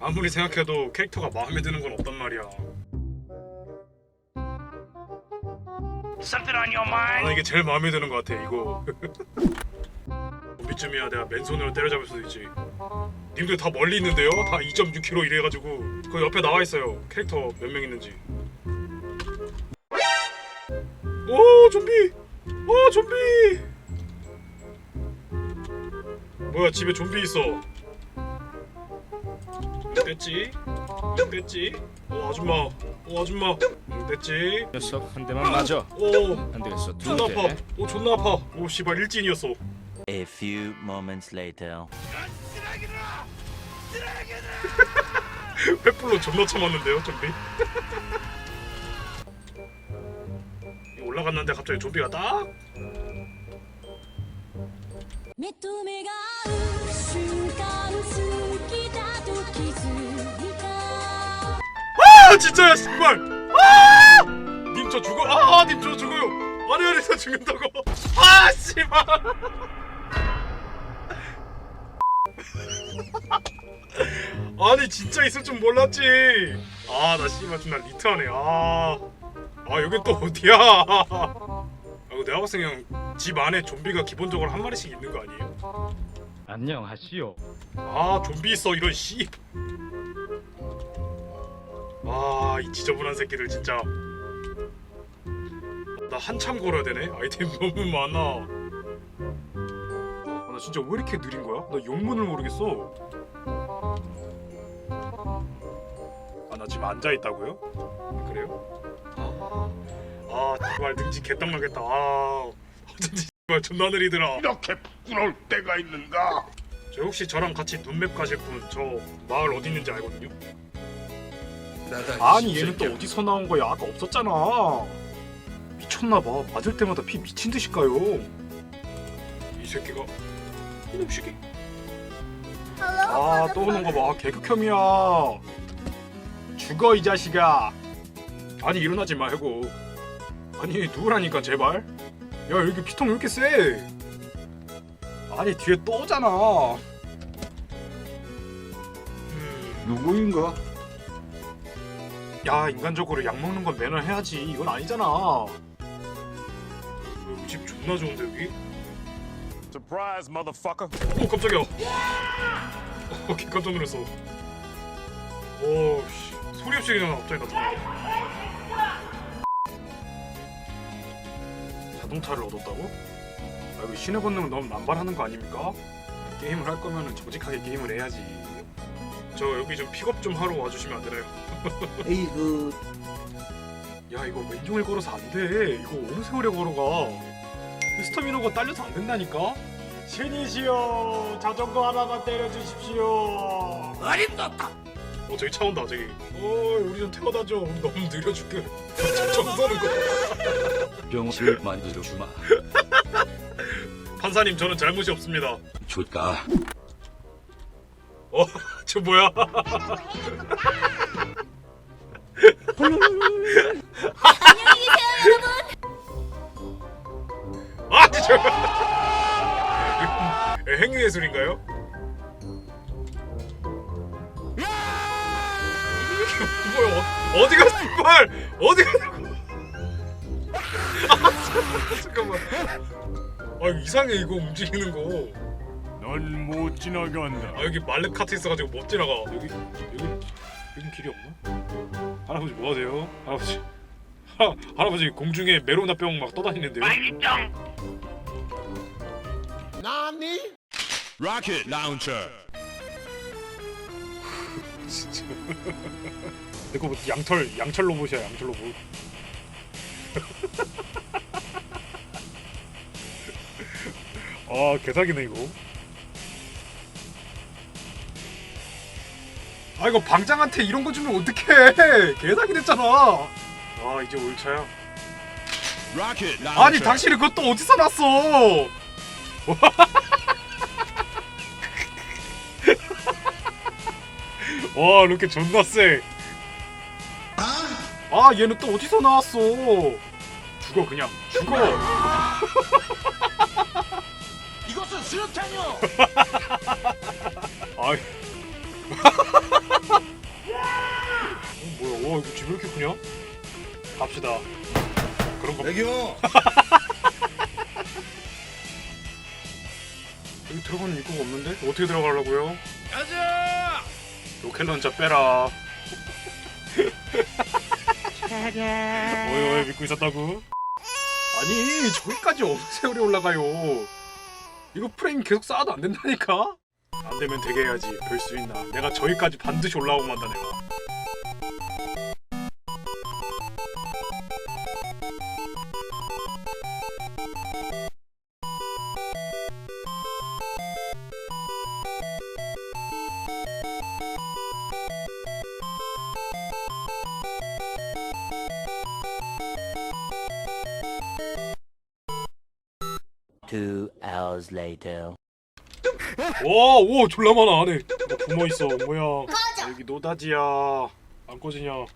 아무리 생각해도 캐릭터가 마음에 드는 건 없단 말이야. Something on your mind? 아 이게 제일 마음에 드는 것 같아 이거. 좀비쯤이야 내가 맨손으로 때려잡을 수도 있지. 님들 다 멀리 있는데요? 다 2.6km 이래가지고 그 옆에 나와 있어요. 캐릭터 몇 명 있는지. 오 좀비! 오 좀비! 뭐야 집에 좀비 있어. 뺐지? 뺐지? 오 아줌마, 오 아줌마, 응, 뺐지? 녀석 한 대만 맞아. 오 안 되겠어. 두 존나 아파. 대. 오 존나 아파. 오 씨발 일진이었어. A few moments later. 횃불로 존나 참았는데요, 좀비. 올라갔는데 갑자기 좀비가 딱. 目と目が合う 아 진짜야 씨발. 아! 님저 죽어. 아, 님 저 죽어요. 저 죽는다고. 아 씨발. 아니 진짜 있을 줄 몰랐지. 아 나 씨발 좀나 리트하네. 아. 아 여긴 또 어디야? 아 이거 내가 봤을 때 그냥 집 안에 좀비가 기본적으로 한 마리씩 있는 거 아니에요? 안녕하시오. 아 좀비 있어 이런 씨. 아 이 지저분한 새끼들 진짜. 나 한참 걸어야 되네. 아이템 너무 많아. 아, 나 진짜 왜 이렇게 느린 거야? 나 용문을 모르겠어. 아 나 지금 앉아 있다고요? 그래요? 아, 아 정말 능지 개떡 나겠다. 아 어쩐지 정말 존나 느리더라. 이렇게 부끄러울 때가 있는가? 저 혹시 저랑 같이 눈맵 가실 분 저 마을 어디 있는지 알거든요? 아니 얘는 또 어디서 나온 거야? 아까 없었잖아. 미쳤나봐. 맞을 때마다 피 미친 듯이 까요. 이 새끼가 이놈 새끼. 아또 오는 거 봐. 개극혐이야. 죽어 이 자식아. 아니 일어나지 말고. 아니 누구라니까 제발. 야 여기 피통 왜 이렇게 세? 아니 뒤에 또 오잖아. 음, 누구인가? 야 인간적으로 약 먹는 건 매너 해야지. 이건 아니잖아. 어, 여기 집 존나 좋은데 여기? Surprise, motherfucker. 오 깜짝이야. 어, 개 깜짝 놀랐어. 오 씨. 소리 없이 그냥 갑자기 나타나. 자동차를 얻었다고? 아, 이거 신의 본능은 너무 남발하는 거 아닙니까? 게임을 할 거면 은 정직하게 게임을 해야지. 저 여기 좀 픽업 좀 하러 와주시면 안 되나요? 에이 그 야 이거 왼종일 걸어서 안 돼. 이거 어느 세월에 걸어가. 이 스타미너가 딸려서 안 된다니까. 신이시여 자전거 하나만 때려주십시오. 어림없다. 어 저기 차 온다 저기. 어 우리 좀 태워다 줘. 너무 느려 죽게. 정서는 거. 병실 만들어 주마. 판사님 저는 잘못이 없습니다. 줄까? 어 저 뭐야? 아 진짜. 행위 예술인가요? 뭐야? 어디가 씨발? 어디가? 아, 잠깐만. 아 이상해 이거 움직이는 거. 넌 못 지나간다. 아 여기 말렙 카트 있어가지고 못 지나가. 여기 여기 여기 길이 없나? 할아버지 뭐 하세요? 할아버지. 하, 할아버지 공중에 메로나 병 막 떠다니는데요. Rocket launcher. 진짜. 내거 뭐 양털 양철 로봇이야 양철 로봇. 아 개사기네 이거. 아 이거 방장한테 이런 거 주면 어떡해 개사기 됐잖아. 아 이제 올 차야. Rocket launcher. 아니 당신이 그것도 어디서 났어? 와 이렇게 존나 세. 아 얘는 또 어디서 나왔어? 죽어 그냥 죽어. 이것은 수류탄이요. 아 어, 와 이거 집왜 이렇게 크냐? 갑시다 그런 거 애교 여기 들어가는 입구가 없는데? 어떻게 들어가려고요? 가자! 로켓 런처 빼라 뭐요 왜 믿고 있었다고? 아니 저기까지 어느 세월이 올라가요 이거 프레임 계속 쌓아도 안 된다니까? 안 되면 되게 해야지 별 수 있나 내가 저기까지 반드시 올라오고 만다 내가 Two hours later. 와 오 졸라 많아. 안에. 뭐 부모 있어. 뭐야. 여기 노다지야 안 꺼지냐